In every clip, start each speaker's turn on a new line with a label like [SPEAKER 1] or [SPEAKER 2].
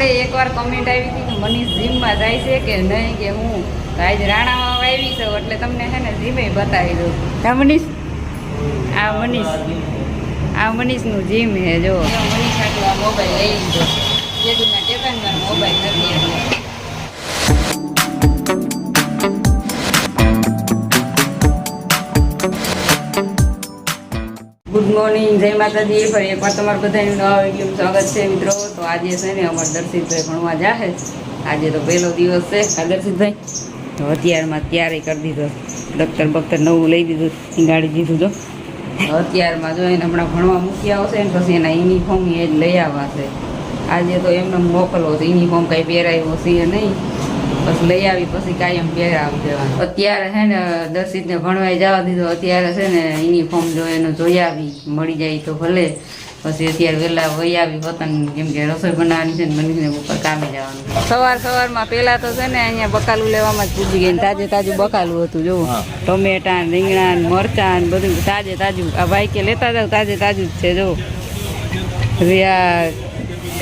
[SPEAKER 1] આપણે એકવાર કમેન્ટ આવી હતી કે મનીષ જીમમાં જાય છે કે નહીં કે હું? આજ રાણામાં આવી છું, એટલે તમને છે ને જીમે બતાવી દઉં. હા, મનીષ? આ મનીષ. આ મનીષનું જીમ છે, જો. મનીષ આટલું આ મોબાઈલ લઈ લીધો. જેદુના ને મોબાઈલ નથી ગુડ મોર્નિંગ જય માતાજી. ફરી એકવાર તમારું બધાનું નવા વીડિયો સ્વાગત છે મિત્રો. તો આજે છે ને અમારે દર્શિતભાઈ ભણવા જાહે આજે તો પહેલો દિવસ છે આ દર્શિતભાઈ તો અત્યારમાં ત્યારે કરી દીધો. દફતર બખ્તર નવું લઈ દીધું ગાડી દીધું તો અત્યારમાં જો એને હમણાં ભણવા મૂકી આવશે ને પછી એના યુનિફોર્મ એ જ લઈ આવવા છે. આજે તો એમને મોકલો છે. યુનિફોર્મ કાંઈ પહેરાવ્યો છે નહીં. પછી લઈ આવી પછી કાયમ પહેરાવી દેવાનું અત્યારે છે ને દર્શિતને ભણવાઈ જવા દીધો. અત્યારે છે ને યુનિફોર્મ જો એનો જોઈ આવી મળી જાય તો ભલે. પછી અત્યારે વહેલા વહી આવી વતન કેમ કે રસોઈ બનાવવાની છે ને મનીષને ઉપર કામે જવાનું. સવાર સવારમાં પહેલા તો છે ને અહીંયા બકાલું લેવામાં જ પૂજી ગઈ ને તાજે તાજું બકાલું હતું જો ટમેટા રીંગણા મરચાં બધું તાજે તાજું. આ ભાઈ કે લેતા જાવ તાજે તાજું જ છે જો આ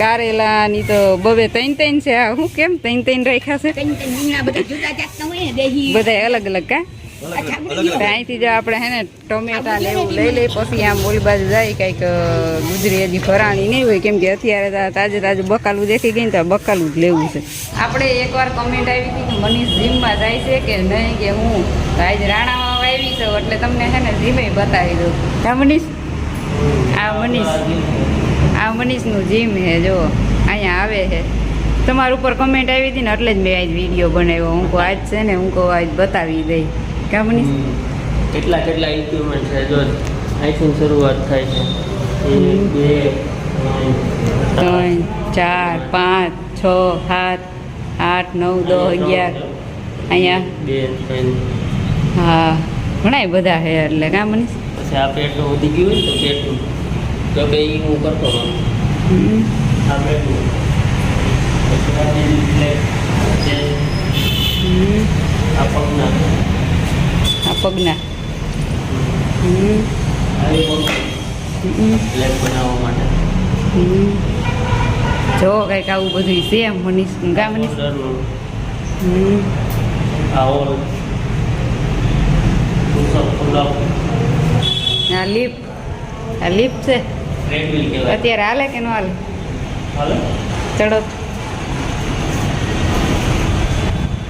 [SPEAKER 1] કારેલા ની તો બબે ત્રણ ત્રણ છે. આ હું કેમ ત્રણ ત્રણ રાખ્યા છે?
[SPEAKER 2] બધા જુદા જાતના હોય ને દેહી
[SPEAKER 1] બધા અલગ અલગ. કા અહીંથી જો આપણે હે ને ટમેટા ને એવું લઈ લઈ પછી આમ ઓલી બાજુ જાય કંઈક ગુજરી હજી ભરાણી નહીં હોય કેમ કે અત્યારે તાજે તાજું બકાલું દેખી ગઈ ને તો બકાલું જ લેવું છે. આપણે એકવાર કમેન્ટ આવી હતી કે મનીષ જીમમાં જાય છે કે નહીં કે હું? આજે રાણામાં આવી છું એટલે તમને હે ને જીમે બતાવી દઉં. હા મનીષ? આ મનીષ. આ મનીષનું જીમ છે જો અહીંયા આવે છે. તમારા ઉપર કમેન્ટ આવી હતી ને એટલે જ મેં આજ વીડિયો બનાવ્યો. હું કહું આજ છે ને હું કહું આજ બતાવી દઈ. કા મનીષ
[SPEAKER 3] કેટલા કેટલા ઇક્વિપમેન્ટ છે જો અહીંથી શરૂઆત થાય છે. એક બે ત્રણ,
[SPEAKER 1] ચાર પાંચ છ સાત આઠ નવ દસ અગિયાર. અહીંયા?
[SPEAKER 3] બે
[SPEAKER 1] હા. ઘણા બધા છે એટલે કા મનીષ
[SPEAKER 3] પછી આ પેટનું વધી ગયું હોય તો પેટનું તો એ હું કરતો હતો.
[SPEAKER 1] હમ.
[SPEAKER 3] આ પગના.
[SPEAKER 1] જો કંઈક આવું બધું છે મનીષ ગા મનીષ?
[SPEAKER 3] આ લિફ્ટ
[SPEAKER 1] આ લીપ આ લીપ છે.
[SPEAKER 3] ટ્રેડમિલ કહેવાય.
[SPEAKER 1] અત્યારે હાલે કે ન હાલે?
[SPEAKER 3] હાલો?
[SPEAKER 1] ચડો.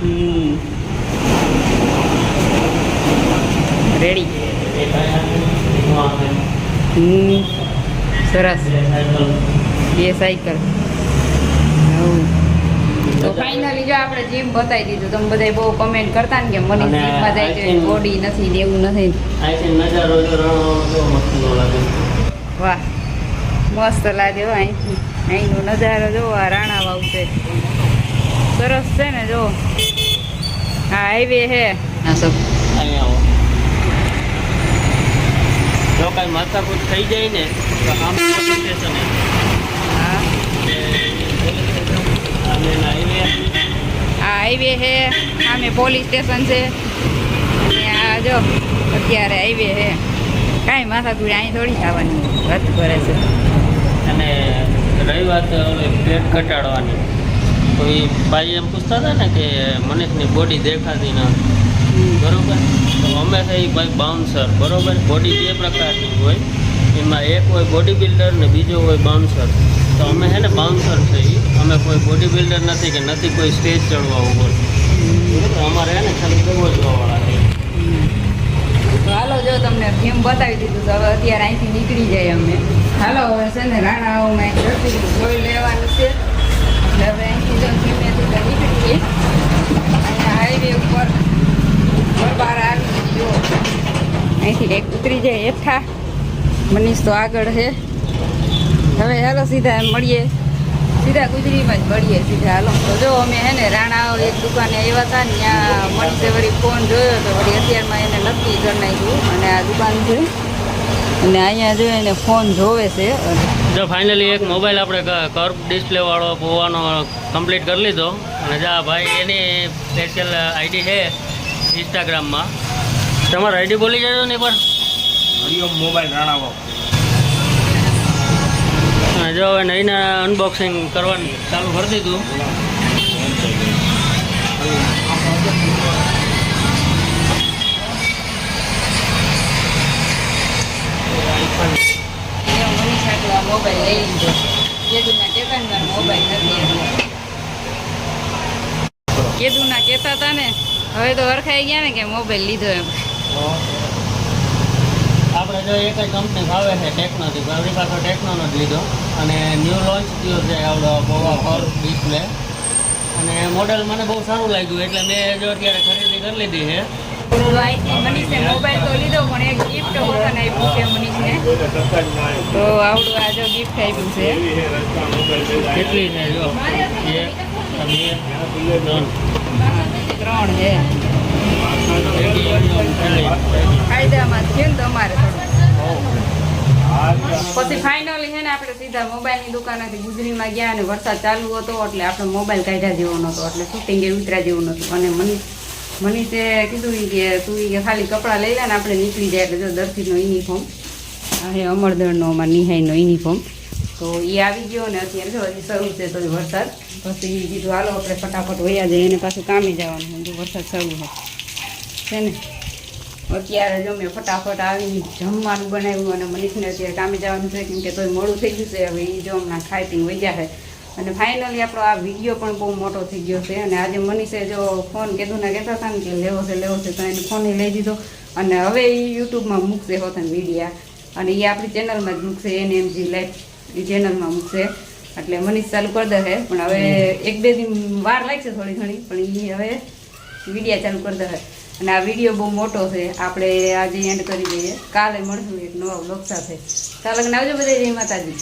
[SPEAKER 1] હમ. રેડી સરસ.
[SPEAKER 3] બે સાયકલ.
[SPEAKER 1] તો ફાઇનલી જો આપણે જીમ બતાવી દીધું તમે બધા બહુ કમેન્ટ કરતા ને કે મને જીમમાં જાય છે બોડી નથી ને એવું નથી. વાહ. મસ્ત લાગે હો અહીંથી. અહીંનો નજારો જો આ રાણા વાવ છે. સરસ છે ને જો. હા હાઈવે હે હા સબ
[SPEAKER 3] જો કાંઈ માથાકૂટ થઈ જાય ને તો આમ સ્ટેશન
[SPEAKER 1] હા. આ હાઈવે છે. આમે પોલીસ સ્ટેશન છે. આ જો અત્યારે હાઈવે છે. કાંઈ માથાકૂટ અહીં થોડી ખાવાની વાત કરે છે.
[SPEAKER 3] અને રહી વાત ઓલી પેટ ઘટાડવાની. તો એ ભાઈ એમ પૂછતા હતા ને કે મનીષની બોડી દેખાતી ન બરોબર? તો છે એ ભાઈ બાઉન્સર બરોબર? બોડી બે પ્રકારની હોય, એમાં એક હોય બોડી બિલ્ડર ને બીજો હોય બાઉન્સર તો અમે છે ને બાઉન્સર છે. અમે કોઈ બોડી બિલ્ડર નથી કે નથી કોઈ સ્ટેજ ચડવા ઉપર અમારે છે ને ખાલી વાળા છે.
[SPEAKER 1] તો તમને એમ બતાવી દીધું તો હવે અત્યારે અહીંથી નીકળી જાય અમે. હાલો, હવે છે ને રાણાઓમાં એક જોઈ લેવાનું છે. હવે અહીંથી જો જીમેથી તો નીકળીએ. અહીંયા હાઈવે ઉપર બરબાર આવી ગયો. અહીંથી એક ઉતરી જાય હેઠા. મનીષ તો આગળ છે. હવે હેલો સીધા એમ મળીએ. સીધા ગુજરીમાં જ મળીએ સીધા. હાલો. તો જો અમે હે ને રાણા એક દુકાને આવ્યા હતા ને ત્યાં મનીષે વળી ફોન જોયો તો વળી અત્યારમાં એને નક્કી કરી નાખ્યું અને આ દુકાન છે. અને અહીંયા જો એને ફોન જોવે છે.
[SPEAKER 3] જો ફાઇનલી એક મોબાઈલ આપણે કર્વ ડિસ્પ્લે વાળો હોવાનો કમ્પ્લીટ કરી લીધો. અને જા ભાઈ એની સ્પેશિયલ આઈડી છે ઇન્સ્ટાગ્રામમાં તમારો આઈડી બોલી જજો ને પર
[SPEAKER 4] હરિઓમ મોબાઈલ રાણાવો
[SPEAKER 3] અને જો હવે નહીંના અનબોક્સિંગ કરવાનું. ચાલુ કરી દીધું.
[SPEAKER 1] મોબાઈલ લઈ લીધો કેદુના ને મોબાઈલ નથી કેદુના કહેતા હતા ને, હવે તો વરખાઈ ગયા ને કે મોબાઈલ લીધો એમ.
[SPEAKER 3] આપણે જો એક જ કંપની ભાવે છે ટેકનોથી આપણી પાસે ટેકનોનો જ લીધો. અને ન્યૂ લોન્ચ થયો છે આવડો બોવા ફોર ડિસ્પ્લે અને મોડેલ મને બહુ સારું લાગ્યું એટલે મેં જો અત્યારે ખરીદી કરી લીધી છે.
[SPEAKER 1] તો મનીષે મોબાઈલ તો લીધો પણ એક ગિફ્ટ હોતન આપ્યું છે મનીષને. તો આવડું આ જો ગિફ્ટ આપ્યું છે.
[SPEAKER 3] કેટલી છે જો? એક બે ત્રણ.
[SPEAKER 1] ત્રણ છે. થોડું. પછી ફાઇનલી છે ને આપણે સીધા મોબાઈલની દુકાનેથી ગુજરીમાં ગયા અને વરસાદ ચાલુ હતો એટલે આપણે મોબાઈલ કાઢ્યા જેવો નહોતો, એટલે શૂટિંગ એ ઉતર્યા જેવું નહોતું. અને મનીષ, મનીષે કીધું કે, તું કે ખાલી કપડાં લઈ લે ને આપણે નીકળી જાય એટલે જો દર્શીનો યુનિફોર્મ અને અમરદળનો અમારા નિહાઈનો યુનિફોર્મ તો એ આવી ગયો ને અત્યારે જો હજી શરૂ છે તો વરસાદ. પછી કીધું, હાલો, આપણે ફટાફટ વયા જઈએ એને પાછું કામે જવાનું. વરસાદ શરૂ છે. છે ને? અત્યારે જો મેં ફટાફટ આવી જમવાનું બનાવ્યું અને મનીષને અત્યારે કામે જવાનું છે કેમ કે તોય મોડું થઈ ગયું છે હવે એ જો હમણાં ખાઈ પીને વૈયા છે. અને ફાઇનલી આપણો આ વીડિયો પણ બહુ મોટો થઈ ગયો છે અને આજે મનીષે જો ફોન કીધું ને કહેતા હતા ને કે લેવો છે લેવો છે તો એને ફોન લઈ દીધો. અને હવે એ યુટ્યુબમાં મૂકશે હોતન વિડીયા અને એ આપણી ચેનલમાં જ મૂકશે એને એમ જી લાઈફ એ ચેનલમાં મૂકશે. એટલે મનીષ ચાલુ કરી દે પણ હવે એક બે દિન વાર લાગશે થોડી ઘણી પણ એ હવે વિડીયા ચાલુ કરી દે અને આ વીડિયો બહુ મોટો છે. આપણે આજે એન્ડ કરી દઈએ. કાલે મળશું એક નવા બ્લોગ સાથે. ચાલો આવજો બધા જય માતાજી.